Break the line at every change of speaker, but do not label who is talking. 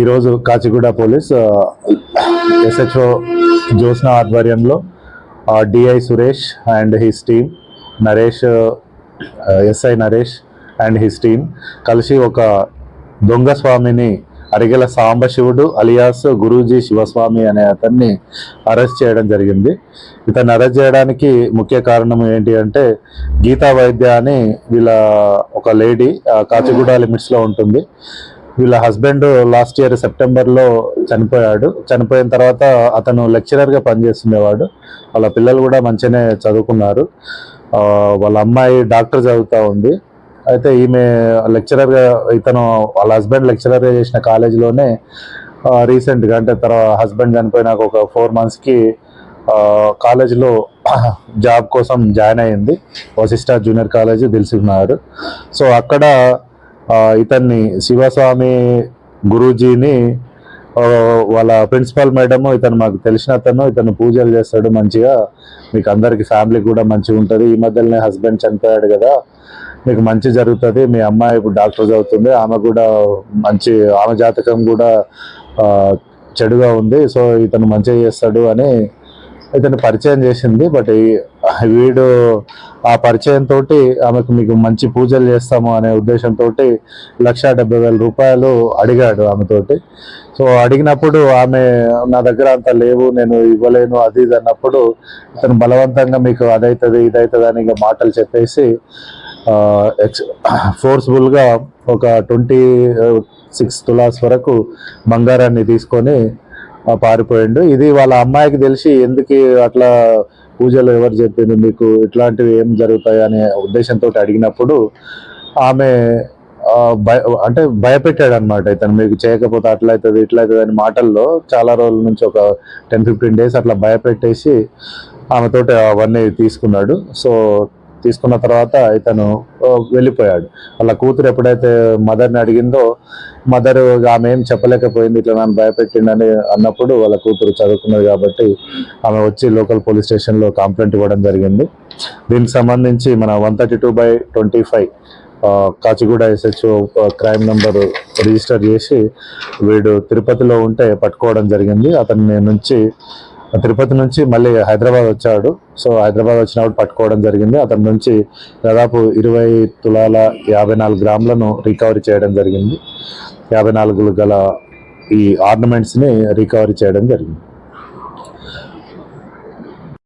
ఈరోజు Kachiguda police SHO Jyotsna ఆధ్వర్యంలో DI Suresh and his team Naresh SI Naresh and his team కలిసి ఒక దొంగ స్వామిని అరిగెల సాంబశివుడు అలియాస్ గురూజీ శివస్వామి అనే అతన్ని అరెస్ట్ చేయడం జరిగింది. ఇతన్ని అరెస్ట్ చేయడానికి ముఖ్య కారణం ఏంటి అంటే గీతా వైద్య అని వీళ్ళ ఒక లేడీ కాచిగూడ లిమిట్స్లో ఉంటుంది. వీళ్ళ హస్బెండ్ లాస్ట్ ఇయర్ సెప్టెంబర్లో చనిపోయాడు. చనిపోయిన తర్వాత అతను లెక్చరర్గా పనిచేస్తుండేవాడు. వాళ్ళ పిల్లలు కూడా మంచిగానే చదువుకున్నారు. వాళ్ళ అమ్మాయి డాక్టర్ చదువుతూ ఉంది. అయితే ఈమె లెక్చరర్గా ఇతను వాళ్ళ హస్బెండ్ లెక్చరర్గా చేసిన కాలేజీలోనే రీసెంట్గా అంటే తర్వాత హస్బెండ్ చనిపోయినాక ఒక ఫోర్ మంత్స్కి కాలేజీలో జాబ్ కోసం జాయిన్ అయింది వశిష్ట జూనియర్ కాలేజ్ దిల్సుకున్నారు సో అక్కడ ఇతన్ని శివస్వామి గురూజీని వాళ్ళ ప్రిన్సిపల్ మేడము ఇతను మాకు తెలిసిన అతను ఇతను పూజలు చేస్తాడు మంచిగా. మీకు అందరికి ఫ్యామిలీ కూడా మంచిగా ఉంటుంది. ఈ మధ్యలోనే హస్బెండ్ చనిపోయాడు కదా. మీకు మంచి జరుగుతుంది. మీ అమ్మాయి ఇప్పుడు డాక్టర్ చదువుతుంది. ఆమె కూడా మంచి ఆమె జాతకం కూడా చెడుగా ఉంది. సో ఇతను మంచిగా చేస్తాడు అని ఇతను పరిచయం చేసింది. బట్ ఈ- వీడు ఆ పరిచయం తోటి ఆమెకు మీకు మంచి పూజలు చేస్తాము అనే ఉద్దేశంతో లక్ష డెబ్బై వేల రూపాయలు అడిగాడు ఆమెతోటి సో అడిగినప్పుడు ఆమె నా దగ్గర అంత లేవు నేను ఇవ్వలేను అది ఇది అన్నప్పుడు ఇతను బలవంతంగా మీకు అదైతుంది ఇదైతుంది అని ఇంకా మాటలు చెప్పేసి ఎక్స్ ఫోర్స్ఫుల్గా ఒక ట్వంటీ సిక్స్ తులాస్ వరకు బంగారాన్ని తీసుకొని పారిపోయిండు. ఇది వాళ్ళ అమ్మాయికి తెలిసి ఎందుకు అట్లా పూజలు ఎవరు చెప్పింది మీకు? ఇట్లాంటివి ఏం జరుగుతాయి అనే ఉద్దేశంతో అడిగినప్పుడు ఆమె భయ అంటే భయపెట్టాడు అనమాట ఇతను మీకు చేయకపోతే అట్లా అవుతుంది ఇట్లా అవుతుంది అని మాటల్లో చాలా రోజుల నుంచి ఒక టెన్ ఫిఫ్టీన్ డేస్ అట్లా భయపెట్టేసి ఆమెతోటి అవన్నీ తీసుకున్నాడు. సో తీసుకున్న తర్వాత ఇతను వెళ్ళిపోయాడు. వాళ్ళ కూతురు ఎప్పుడైతే మదర్ని అడిగిందో మదర్ ఆమె ఏం చెప్పలేకపోయింది ఇట్లా నన్ను భయపెట్టిండని అన్నప్పుడు వాళ్ళ కూతురు చదువుకున్నది కాబట్టి ఆమె వచ్చి లోకల్ పోలీస్ స్టేషన్లో కంప్లైంట్ ఇవ్వడం జరిగింది. దీనికి సంబంధించి మన one thirty two by twenty five Kacheguda SHO crime number register చేసి వీడు తిరుపతిలో ఉంటే పట్టుకోవడం జరిగింది. అతని నుంచి తిరుపతి నుంచి మళ్ళీ హైదరాబాద్ వచ్చాడు. సో హైదరాబాద్ వచ్చినప్పుడు పట్టుకోవడం జరిగింది. అతని నుంచి దాదాపు ఇరవై తులాల యాభై నాలుగు గ్రాములను రికవరీ చేయడం జరిగింది. యాభై నాలుగు గల ఈ ఆర్నమెంట్స్ని రికవరీ చేయడం జరిగింది.